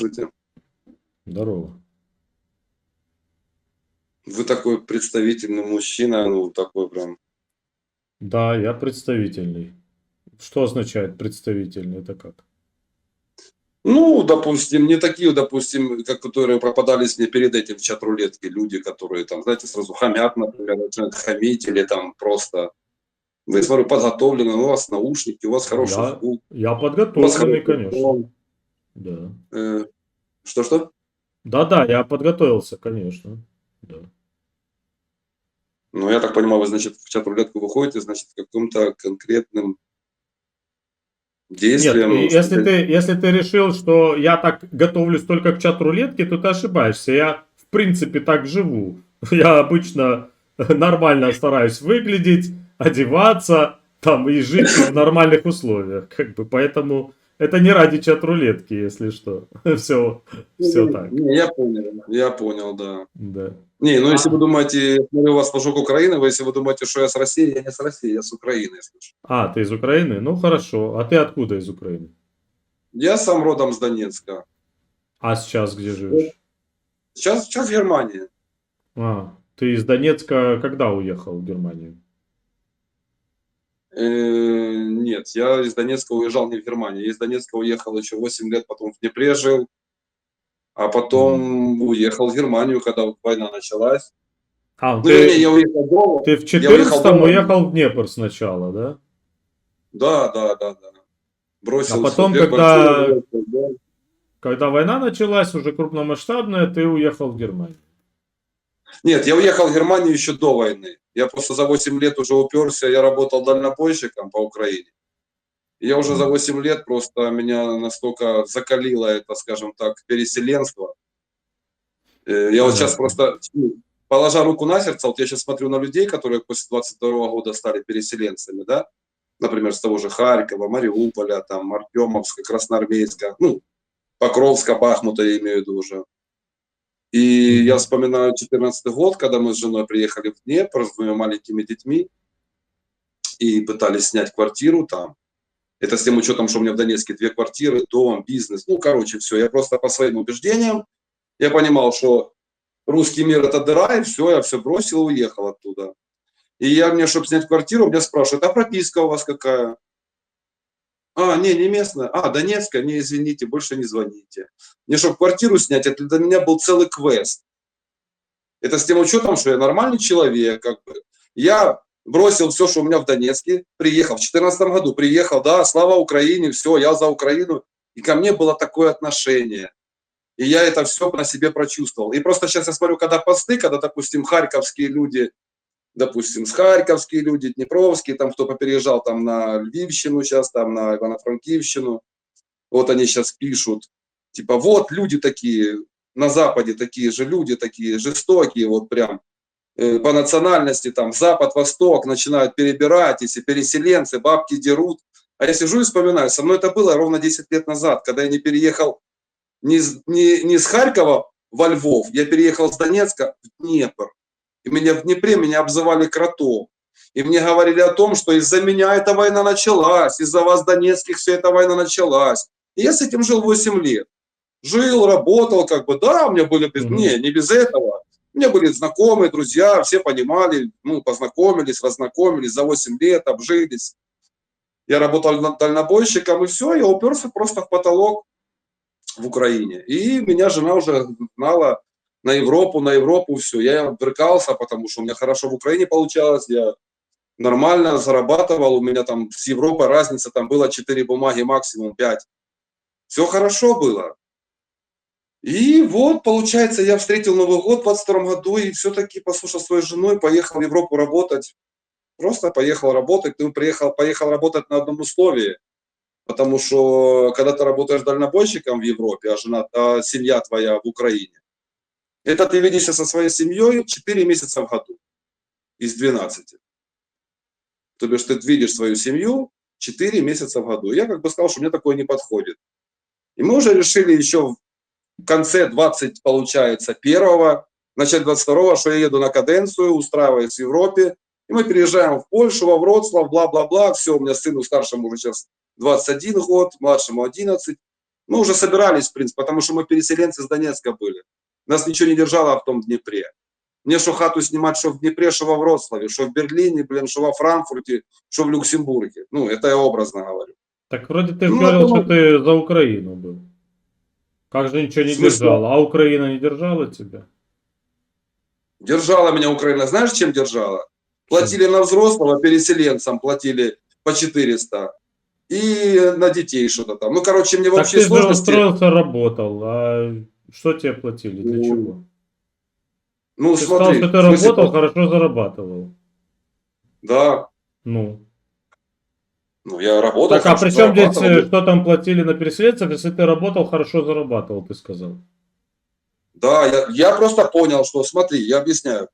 Здравствуйте. Здорово. Вы такой представительный мужчина, ну такой прям. Да, я представительный. Что означает представительный? Это как? Ну, допустим, не такие, допустим, как которые пропадались мне перед этим в чат-рулетке, люди, которые там, знаете, сразу хамят, например, начинают хамить или там просто... Вы, смотрю, подготовлены, у вас наушники, у вас хороший Я, звук. я подготовленный, конечно. Да. Э, Что-что? Да-да, я подготовился, конечно. Да. Ну, я так понимаю, вы, значит, в чат-рулетку выходите, значит, в каком-то конкретным Нет, действием. и ну, если ты, если ты решил, что я так готовлюсь только к чат-рулетке, то ты ошибаешься. Я, в принципе, так живу. Я обычно нормально стараюсь выглядеть, одеваться там и жить в нормальных условиях. Как бы, поэтому это не ради чат-рулетки, если что. Все, все так. Не, я понял, я понял, да. Да. Не, ну если А. вы думаете, смотрю, у вас флажок Украины, вы если вы думаете, что я с России, я не с России, я с Украины, если что. А, ты из Украины? Ну хорошо. А ты откуда из Украины? Я сам родом с Донецка. А сейчас где живешь? Сейчас, сейчас в Германии. А, ты из Донецка когда уехал в Германию? Э, нет, я из Донецка уезжал не в Германию. Я из Донецка уехал еще 8 лет, потом в Днепре жил. А потом уехал в Германию, когда война началась. А, Ну, ты, я уехал дома. ты в я уехал 14-м дома. уехал в Днепр сначала, да? Да, да, да, да. Бросил А потом, когда- бросил дом. Когда война началась, уже крупномасштабная, ты уехал в Германию. Нет, я уехал в Германию еще до войны. Я просто за 8 лет уже уперся, я работал дальнобойщиком по Украине. И я уже за 8 лет просто меня настолько закалило это, скажем так, переселенство. Э, Я вот сейчас просто, ну, положа руку на сердце, вот я сейчас смотрю на людей, которые после 22 года стали переселенцами, да, например, с того же Харькова, Мариуполя, там, Артемовска, Красноармейска, ну, Покровска, Бахмута я имею в виду уже. И я вспоминаю 14 год, когда мы с женой приехали в Днепр с двумя маленькими детьми и пытались снять квартиру там. Это с тем учетом, что у меня в Донецке две квартиры, дом, бизнес. Ну, короче, все. Я просто по своим убеждениям, я понимал, что русский мир это дыра, и все, я все бросил и уехал оттуда. И я мне, чтобы снять квартиру, меня спрашивают, а прописка у вас какая? А, не, не местная. А, Донецкая, не, извините, больше не звоните. Мне, чтобы квартиру снять, это для меня был целый квест. Это с тем учетом, что я нормальный человек, как бы. Я бросил все, что у меня в Донецке, приехал в 2014 году, приехал, да, слава Украине, все, я за Украину. И ко мне было такое отношение. И я это все на себе прочувствовал. И просто сейчас я смотрю, когда посты, когда, допустим, харьковские люди, допустим, с харьковские люди, днепровские, там кто попереезжал там на Львивщину сейчас, там на Ивано-Франкивщину, вот они сейчас пишут, типа, вот люди такие, на Западе такие же люди, такие жестокие, вот прям э, по национальности, там, Запад, Восток начинают перебирать, если переселенцы, бабки дерут. А я сижу и вспоминаю, со мной это было ровно 10 лет назад, когда я не переехал не, не, не с Харькова во Львов, я переехал с Донецка в Днепр. И меня в Днепре меня обзывали кротом. И мне говорили о том, что из-за меня эта война началась, из-за вас, донецких, вся эта война началась. И я с этим жил 8 лет. Жил, работал, как бы, да, у меня были, без, Мгм. не, не без этого. У меня были знакомые, друзья, все понимали, ну, познакомились, разнакомились за 8 лет, обжились. Я работал дальнобойщиком, и все, я уперся просто в потолок в Украине. И меня жена уже гнала на Европу, на Европу, все. Я брыкался, потому что у меня хорошо в Украине получалось, я нормально зарабатывал, у меня там с Европой разница, там было 4 бумаги, максимум 5. Все хорошо было. И вот, получается, я встретил Новый год в 22 году и все-таки послушал свою жену и поехал в Европу работать. Просто поехал работать, ну, приехал, поехал работать на одном условии. Потому что, когда ты работаешь дальнобойщиком в Европе, а жена, а семья твоя в Украине, это ты видишься со своей семьей 4 месяца в году из 12. То бишь ты видишь свою семью 4 месяца в году. Я как бы сказал, что мне такое не подходит. И мы уже решили еще в конце 20, получается, первого, начале 22 что я еду на каденцию, устраиваюсь в Европе, и мы переезжаем в Польшу, во Вроцлав, бла-бла-бла, все, у меня сыну старшему уже сейчас 21 год, младшему 11. Мы уже собирались, в принципе, потому что мы переселенцы с Донецка были. Нас ничего не держало в том Днепре. Мне что хату снимать, что в Днепре, что во Вроцлаве, что в Берлине, блин, что во Франкфурте, что в Люксембурге. Ну, это я образно говорю. Так вроде ты Ну, говорил, что ты за Украину был. Как же ничего не держала? А Украина не держала тебя? Держала меня Украина, знаешь, чем держала? Платили на взрослого, переселенцам платили по 400. И на детей что-то там. Ну, короче, мне Так вообще ты же устроился, работал. А что тебе платили? Для Ну, чего? Ну, Ты смотри. сказал, что ты смысле, работал, хорошо зарабатывал. Да. Ну. Ну, я работал. Так, а при чем здесь, э, что там платили на переселенцев, если ты работал, хорошо зарабатывал, ты сказал? Да, я, я просто понял, что, смотри, я объясняю.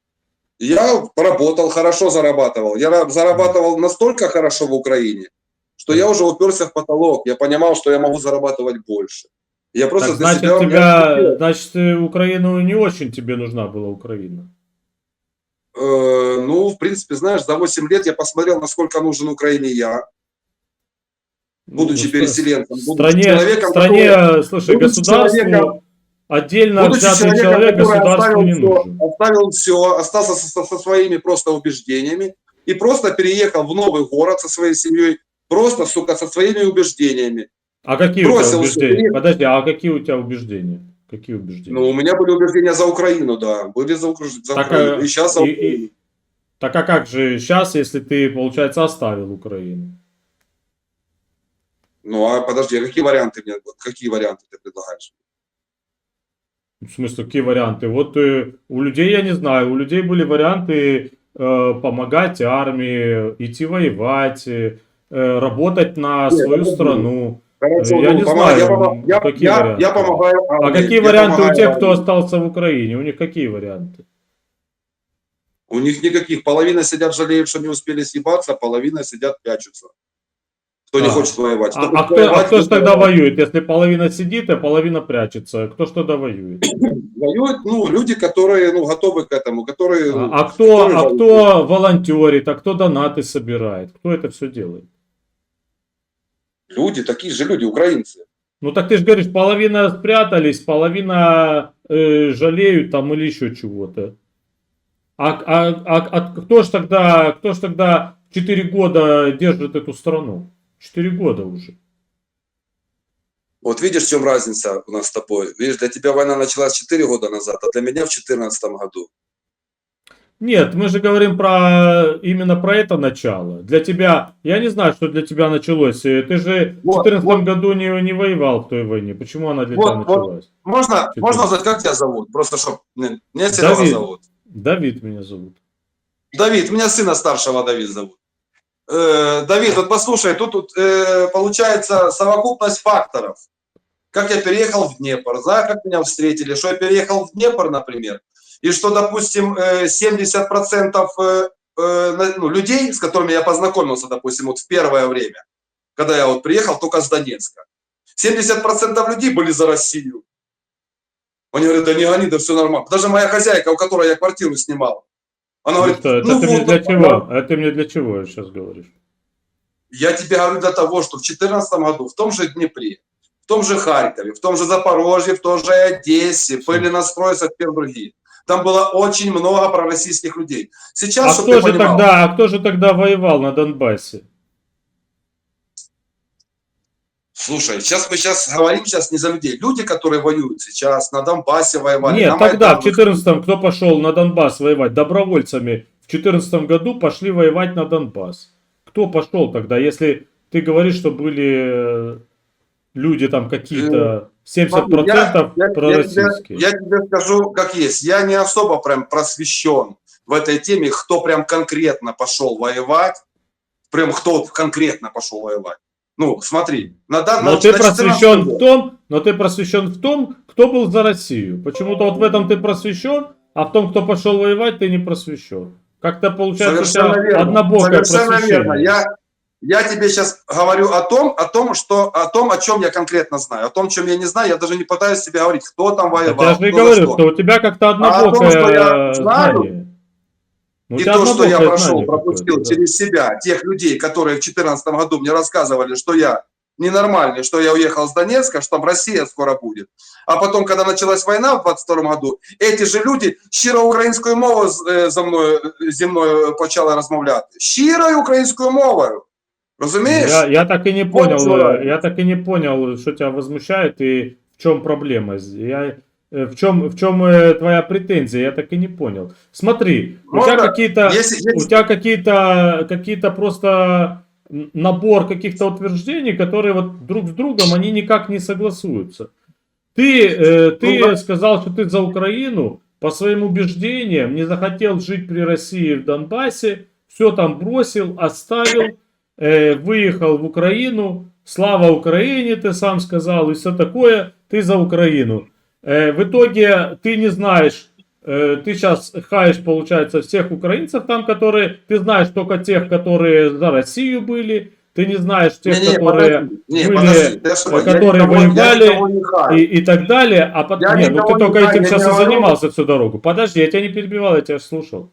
Я поработал, хорошо зарабатывал. Я ра- зарабатывал настолько хорошо в Украине, что я уже уперся в потолок. Я понимал, что я могу зарабатывать больше. Я просто Так, значит, себя... тебя, значит, Украину не очень тебе нужна была Украина. э, ну, в принципе, знаешь, за 8 лет я посмотрел, насколько нужен Украине я, будучи Ну, переселенцем, будучи стране, человеком, стране, слушай, будучи государству отдельно Будучи взятый человек который государству не все, нужен. оставил все, остался со, со- со своими просто убеждениями и просто переехал в новый город со своей семьей, просто, сука, со своими убеждениями. А какие у тебя бросил убеждения? Подожди, а какие у тебя убеждения? Какие убеждения? Ну, у меня были убеждения за Украину, да, были за, Укра- за Так, Украину, э, и сейчас и- и- Так а как же сейчас, если ты, получается, оставил Украину? Ну, а подожди, а какие варианты мне, какие варианты ты предлагаешь? В смысле, какие варианты? Вот э, у людей, я не знаю, у людей были варианты э, помогать армии, идти воевать, э, э, работать на Нет, свою страну. Хорошо, я ну, не знаю, я, помо- я, какие я- варианты? я помогаю А армии, какие я варианты у помогаю тех, кто остался в Украине? У них какие варианты? У них никаких. Половина сидят, жалеют, что не успели съебаться, а половина сидят, прячутся. Кто не А. хочет воевать. А, а кто, а воевать, кто же тогда воюет? Если половина сидит, а половина прячется, кто же тогда воюет? Воюют, ну, люди, которые, ну, готовы к этому, которые... ну, А, а кто, которые а воюют. кто волонтерит, а кто донаты собирает? Кто это все делает? Люди, такие же люди, украинцы. Ну так ты же говоришь, половина спрятались, половина э, жалеют там или еще чего-то. А, а, а, а кто ж тогда, кто ж тогда 4 года держит эту страну? 4 года уже. Вот видишь, в чем разница у нас с тобой? Видишь, для тебя война началась 4 года назад, а для меня в 2014 году. Нет, мы же говорим про именно про это начало. Для тебя, я не знаю, что для тебя началось. Э, Ты же в Вот, 2014 вот. году не, не воевал в той войне. Почему она для Вот, тебя вот. началась? Можно, Чуть-чуть. можно узнать, как тебя зовут? Просто, чтобы... Меня Серега Давид. зовут. Давид меня зовут. Давид, меня сына старшего Давид зовут. Э, Давид, вот послушай, тут, тут э, получается совокупность факторов. Как я переехал в Днепр, да, как меня встретили, что я переехал в Днепр, например, и что, допустим, э, 70% э, э, на- ну, людей, с которыми я познакомился, допустим, вот в первое время, когда я вот приехал только с Донецка, 70% людей были за Россию. Они говорят, да не гони, да все нормально. Даже моя хозяйка, у которой я квартиру снимал, она Ну говорит, это ну ты мне вот, для да, чего? А ты мне для чего сейчас говоришь? Я тебе говорю для того, что в 2014 году в том же Днепре, в том же Харькове, в том же Запорожье, в той же Одессе, были настрой совсем другие. Там было очень много пророссийских людей. Сейчас, А кто же понимал, тогда, а кто же тогда воевал на Донбассе? слушай, сейчас мы сейчас говорим сейчас не за людей. Люди, которые воюют сейчас, на Донбассе воевали. Нет, тогда, в Майдане. 14-м, кто пошел на Донбасс воевать? Добровольцами в 14 году пошли воевать на Донбасс. Кто пошел тогда, если ты говоришь, что были э, люди там какие-то 70% Э, Я- я- пророссийские? Я, тебе скажу, как есть. Я не особо прям просвещен в этой теме, кто прям конкретно пошел воевать. Прям кто конкретно пошел воевать. Ну, смотри, на данном Но ты просвещен в том, но ты просвещен в том, кто был за Россию. Почему-то вот в этом ты просвещен, а в том, кто пошел воевать, ты не просвещен. Как-то получается Совершенно верно. однобокое Совершенно просвещение. верно. Я, я тебе сейчас говорю о том, о том, что, о том, о чем я конкретно знаю. О том, чем я не знаю, я даже не пытаюсь тебе говорить, кто там Так воевал. я же и кто за говорю, что. что у тебя как-то А о том, однобокое что я знаю, знание. Ну, у И тебя то, что я однобокое прошел, знание пропустил какое-то, да. через себя, тех людей, которые в 2014 году мне рассказывали, что я ненормальные, что я уехал с Донецка, что там Россия скоро будет. А потом, когда началась война в 22 году, эти же люди щиро українською мовою з- е, за мною, зі мною почали розмовляти. Щирою українською мовою. Розумієш? Я, я так и не понял, я так и не понял, что тебя возмущает и в чем проблема. Я, э, в чем, в чем э, твоя претензия, я так и не понял. Смотри, у Можно? тебя какие-то, Если, у тебя какие-то, какие-то просто набор каких-то утверждений, которые вот друг с другом, они никак не согласуются. Ты, э, ты Ну, да. сказал, что ты за Украину, по своим убеждениям, не захотел жить при России в Донбассе, все там бросил, оставил, э, выехал в Украину, слава Украине, ты сам сказал, и все такое, ты за Украину. Э, в итоге ты не знаешь, э, ты сейчас хаешь, получается, всех украинцев там, которые, ты знаешь только тех, которые за Россию были, ты не знаешь тех, Не, не, которые подожди, не, были, подожди, ты ошибаешься. Я которые никого- я воевали не и, и так далее. А потом, Я не, ну ты не только знаю, этим сейчас не и говорю. занимался всю дорогу. Подожди, я тебя не перебивал, я тебя слушал.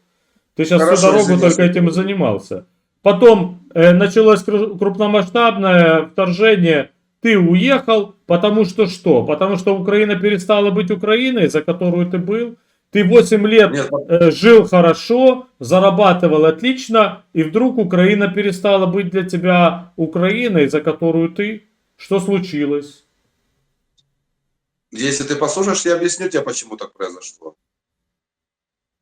Ты сейчас всю Хорошо, дорогу извини, только этим и занимался. Потом началось кру- крупномасштабное вторжение. Ты уехал, потому что что? Потому что Украина перестала быть Украиной, за которую ты был. Ты 8 лет э, жил хорошо, зарабатывал отлично, и вдруг Украина перестала быть для тебя Украиной, за которую ты. Что случилось? если ты послушаешь, я объясню тебе, почему так произошло.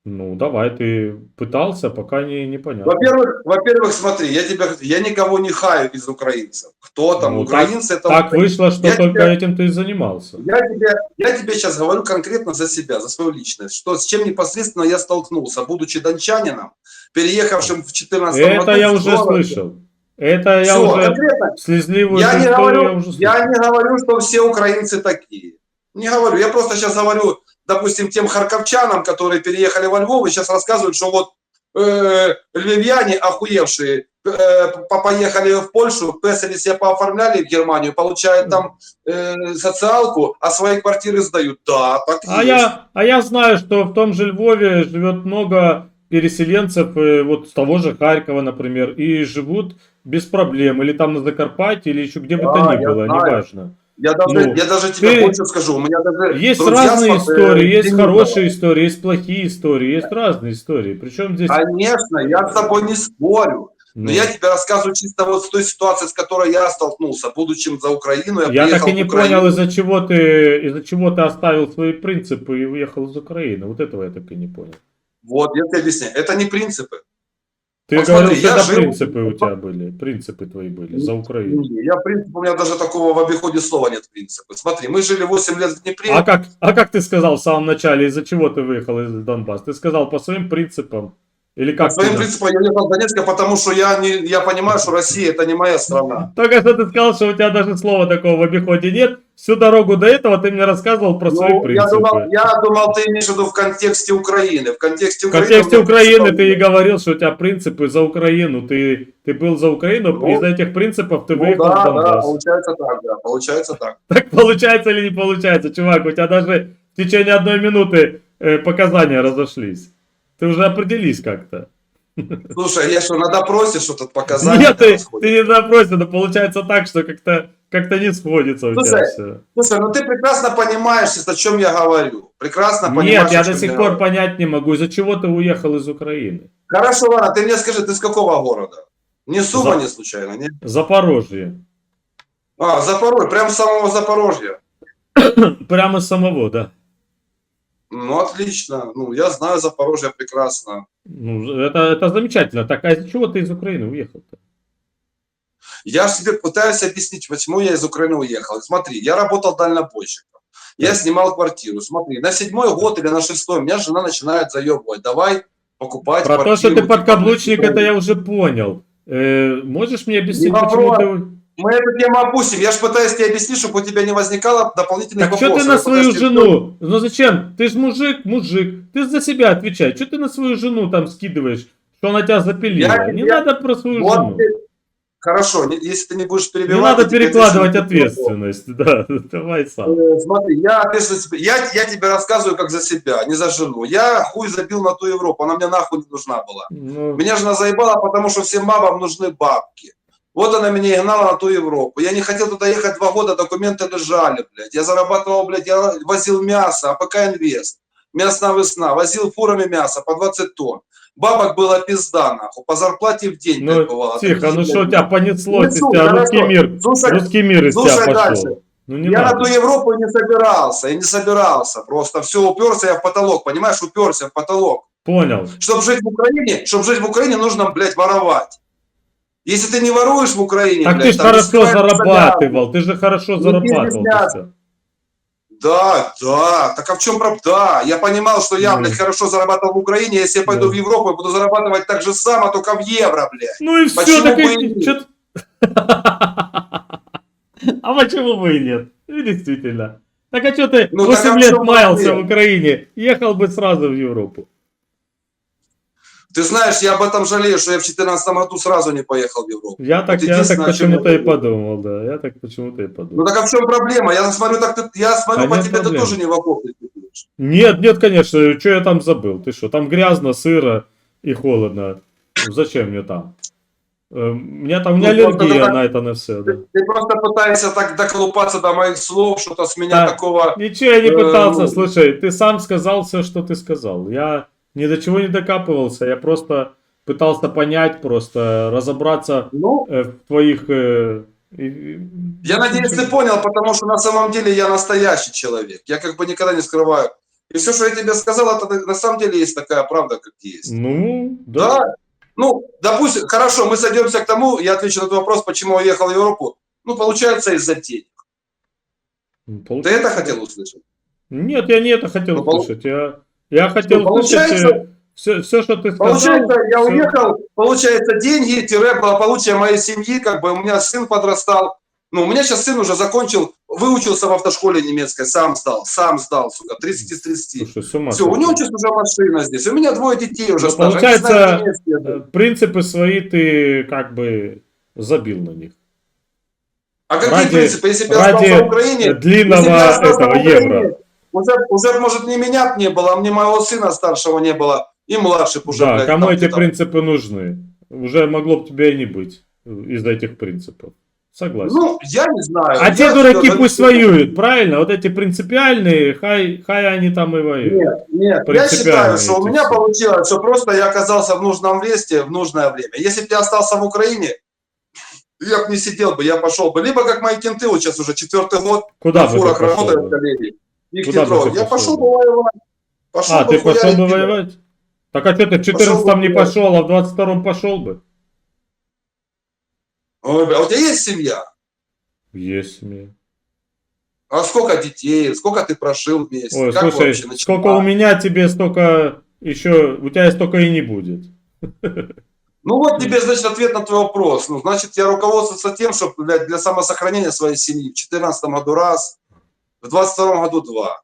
Ну, давай, ты пытался, пока не, не понятно. Во-первых, во-первых, смотри, я тебя, я никого не хаю из украинцев. Кто там Ну, украинцы? это Так вышло, что Я только тебя- этим ты и занимался. Я тебе, я тебе сейчас говорю конкретно за себя, за свою личность, что с чем непосредственно я столкнулся, будучи дончанином, переехавшим в 14 Это я уже слышал. Это я Всё, уже конкретно. слезливую Я не, историю я говорю, уже слышал. я не говорю, что все украинцы такие. Не говорю. Я просто сейчас говорю, допустим, тем харьковчанам, которые переехали во Львов, и сейчас рассказывают, что вот э, львивяне охуевшие э, по- поехали в Польшу, песали себя пооформляли в Германию, получают там э, социалку, а свои квартиры сдают. Да, так А есть. я, а я знаю, что в том же Львове живет много переселенцев, э, вот с того же Харькова, например, и живут без проблем, или там на Закарпатье, или еще где бы Да, то ни было, знаю. неважно. Я даже, Ну, я даже тебе ты- больше скажу. У меня даже Есть друзья разные с- э, истории, есть Демидова. хорошие истории, есть плохие истории, есть разные истории. Причем здесь... Конечно, я с тобой не спорю. ну, Но я тебе рассказываю чисто вот с той ситуации, с которой я столкнулся, будучи за Украину. Я, Я так и не понял, из-за чего ты из-за чего ты оставил свои принципы и уехал из Украины. Вот этого я так и не понял. Вот, я тебе объясняю. Это не принципы. Ты Вот говорил, смотри, что жил- принципы у тебя были, принципы твои были за Украину. Я, в принципе, у меня даже такого в обиходе слова нет принципа. Смотри, мы жили 8 лет в Днепре. А как, а как ты сказал в самом начале, из-за чего ты выехал из Донбасса? Ты сказал по своим принципам? Или как? своим ты- принципам я уехал в Донецк, потому что я, не, я понимаю, что Россия это не моя страна. Только что ты сказал, что у тебя даже слова такого в обиходе нет. Всю дорогу до этого ты мне рассказывал про свои Ну, я, принципы. думал, я думал, ты имеешь в виду в контексте Украины. В контексте В контексте Украины ты и говорил, что у тебя принципы за Украину. Ты, ты был за Украину, Ну, из-за этих принципов ты Ну выехал в да, да, Донбасс. получается так, да, получается так. Так получается или не получается, чувак? У тебя даже в течение одной минуты э, показания разошлись. Ты уже определись как-то. Слушай, я что, на допросе что-то показания Нет, ты, ты не допросил, но получается так, что как-то как-то не сходится у тебя Слушай, все. Слушай, ну ты прекрасно понимаешь, о чем я говорю. Прекрасно понимаешь, Нет, я до сих я пор говорю. понять не могу, из-за чего ты уехал из Украины. Хорошо, ладно, ты мне скажи, ты с какого города? Не Сума, За- не случайно, не? Запорожье. А, Запорожье, прям с самого Запорожья. Прямо с самого, да. Ну, отлично. Ну, я знаю Запорожье прекрасно. Ну, это, это замечательно. Так, а из-за чего ты из Украины уехал-то? Я же тебе пытаюсь объяснить, почему я из Украины уехал. Смотри, я работал дальнобойщиком. Я снимал квартиру. Смотри, на седьмой год или на шестой меня жена начинает заебывать. Давай покупать Про то, квартиру. что ты типа, подкаблучник, это я уже понял. Э, можешь мне объяснить, почему ты... Мы эту тему опустим. Я же пытаюсь тебе объяснить, чтобы у тебя не возникало дополнительных Так что вопросов. ты на Я свою жену? Ну зачем? Ты ж мужик, мужик. Ты за себя отвечай. Что ты на свою жену там скидываешь? Что она тебя запилила? Я не тебе- надо про свою Вот жену. ты- Хорошо, не- если ты не будешь Не перебивать... надо я тебе перекладывать ответственность. Да, давай сам. Э, Смотри, я, ответственно себе- я, я тебе рассказываю как за себя, не за жену. Я хуй забил на ту Европу, она мне нахуй не нужна была. Ну, Меня жена заебала, потому что всем бабам нужны бабки. Вот она меня и гнала на ту Европу. Я не хотел туда ехать два года, документы лежали, блядь. Я зарабатывал, блядь, я возил мясо, АПК Инвест, мясная весна, возил фурами мясо по 20 тонн. Бабок было пизда, нахуй, по зарплате в день, блядь, Ну, бывало. тихо, ну что тебя понеслось, из Ну, тебя хорошо. русский мир, Слушай, русский мир из слушай тебя дальше. пошел. Ну не я надо. на ту Европу не собирался, я не собирался. Просто все уперся я в потолок, понимаешь, уперся в потолок. Понял. Чтобы жить в Украине, чтобы жить в Украине, нужно, блядь, воровать. Если ты не воруешь в Украине, Так ты блядь, же там хорошо зарабатывал, ты же хорошо Не зарабатывал. ты всё. Да, да, так а в чем проблема? Да, я понимал, что я, Ну. блядь, хорошо зарабатывал в Украине, если я пойду Ну. в Европу, я буду зарабатывать так же само, только в евро, блядь. Ну и все, Почему так бы и... и нет? чё ты- А почему бы и нет? И действительно. Так а что ты Ну, 8 так а в лет чём маялся в Украине, ехал бы сразу в Европу. Ты знаешь, я об этом жалею, что я в 2014 году сразу не поехал в Европу. Я так, Вот я так почему-то и подумал, да. Я так почему-то и Ну подумал. так а в чем проблема? Я смотрю, так ты, я смотрю А по тебе, проблем. ты тоже не в окопе. Нет, нет, конечно, что я там забыл? Ты что, там грязно, сыро и холодно. Зачем мне там? Э, У меня там не Ну, аллергия на это на все. Да. Ты, ты просто пытаешься так доколупаться до моих слов, что-то с меня Да. такого... Ничего я не Э, пытался, ну. слушай, ты сам сказал все, что ты сказал. Я ни до чего не докапывался, я просто пытался понять, просто разобраться Ну, э, в твоих... э, и- я надеюсь, ты понял, потому что на самом деле я настоящий человек. Я как бы никогда не скрываю. И все, что я тебе сказал, это на самом деле есть такая правда, как есть. Ну, да. Да. Ну, допустим, хорошо, мы сойдемся к тому, я отвечу на этот вопрос, почему я уехал в Европу. Ну, получается, из-за денег. Ну, Ты это хотел услышать? Нет, я не это хотел Ну, услышать. Я, я хотел услышать получается- все, все, что ты сказал. Получается, я всё- уехал, получается, деньги, тире, благополучие моей семьи, как бы у меня сын подрастал. Ну, у меня сейчас сын уже закончил, выучился в автошколе немецкой, сам сдал, сам сдал, сука, 30 из 30. Слушай, с ума Все, у него сейчас уже машина здесь. У меня двое детей уже Ну, получается. Э, Принципы свои ты как бы забил на них. А какие ради- принципы? Если бы я ради остался в Украине, длинного этого Украине, евро. Уже, уже, может, ни меня не было, а мне моего сына старшего не было, и младших уже, да, блядь, кому там эти где-то. принципы нужны? Уже могло бы тебя и не быть э, из этих принципов. Согласен. Ну, я не знаю. а Я те дураки всё, пусть воюют, правильно? Вот эти принципиальные, хай, хай они там и воюют. Нет, нет, я считаю, что у меня все. получилось, что просто я оказался в нужном месте в нужное время. Если бы я остался в Украине, я бы не сидел бы, я пошел бы. Либо как мои кенты, вот сейчас уже четвертый год, Куда на фурах работают коллеги. Не бы ты Я пошел пошел бы? бы воевать. Пошел А, ты пошел бы воевать? Так а что ты в 14 не бы пошел, а в 22 пошел бы? Ой, а у тебя есть семья? Есть мне. А сколько детей? Сколько ты прожил вместе? Ой, Как слушай, вообще сколько у меня тебе, столько еще, у тебя столько и не будет. Ну вот тебе, значит, ответ на твой вопрос. Ну, значит, я руководствовался тем, что блядь, для самосохранения своей семьи в 2014 году раз, в 22 году два.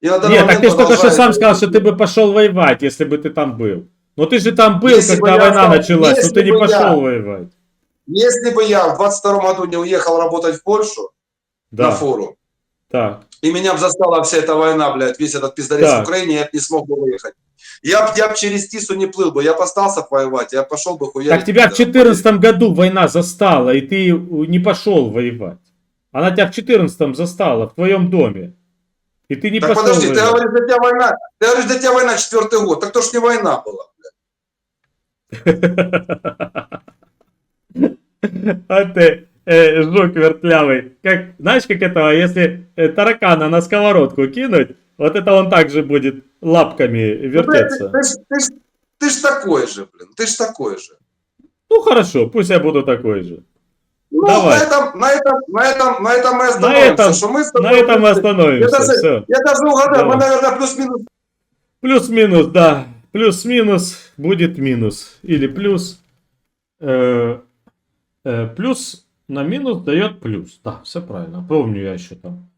И на Нет, так ты же только что сам сказал, что ты бы пошел воевать, если бы ты там был. Но ты же там был, Если бы когда война стал- началась, но ты не бы я- пошел воевать. Если бы я в 22 году не уехал работать в Польшу на Да, фору, так. и меня бы застала вся эта война, блядь, весь этот пиздарец Так. в Украине, я бы не смог бы выехать. Я, б- я б через Тису не плыл бы, я бы остался воевать, я пошел бы хуярить. Так тебя в да, 14 году война застала, и ты не пошел воевать. Она тебя в 14 застала, в твоем доме. И ты не Так подожди, ты говоришь, для тебя война, ты говоришь, для тебя война четвертый год, так то ж не война была. А ты, э, жук вертлявый. Как, знаешь, как этого, если э, таракана на сковородку кинуть, вот это он также будет лапками Ну, Ты, вертеться. ты, ты, ж- ты ж такой же, блин, ты ж такой же. Ну хорошо, пусть я буду такой же. Ну, Давай. на этом, на этом, на этом, на этом мы На остановимся. этом, что мы на этом мы я остановимся. даже, Все. я даже угадал, мы, Давай. наверное, плюс-минус Плюс-минус, да. Плюс-минус будет минус. Или плюс. э, э, плюс на минус дает плюс. Да, все правильно. Помню я еще там.